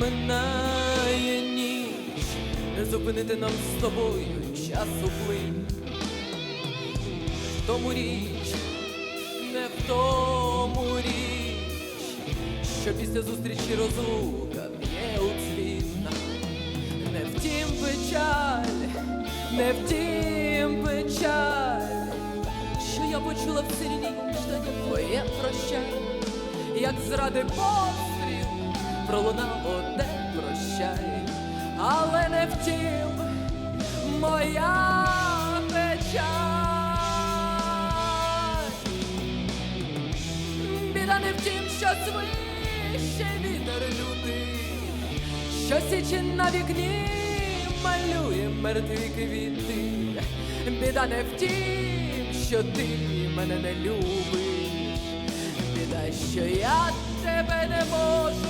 минає ніч, не зупинити нам з тобою часу плин. В тому річ, не в тому річ, що після зустрічі розлука б'є у цвіт. Не втім печаль, не втім печаль, що я почула в сирій штані твоє прощання, як зради постріл пролунав одне прощай, але не втім моя печаль. Біда не втім, що свище вітер лютий, що січе на вікні малює мертві квіти. Біда не втім, що ти мене не любиш. Біда, що я тебе не можу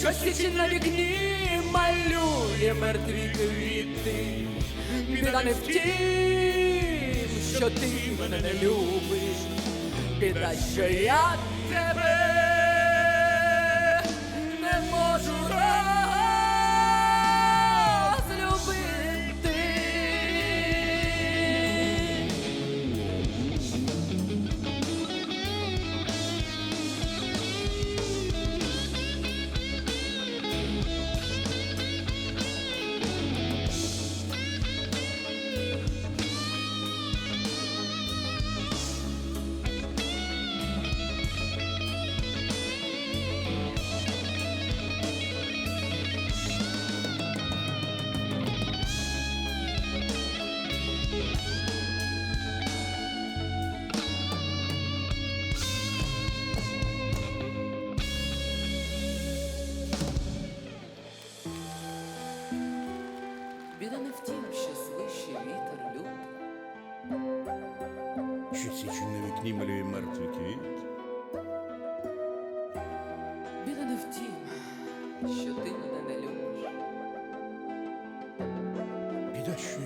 що січі на вікні малює мертві квіти. Біда не в тім, що ти мене не любиш, біда, що я тебе Що чи не вікні малює мертвий квіт. Біда не в тім, що ти мене не любиш. Біда, що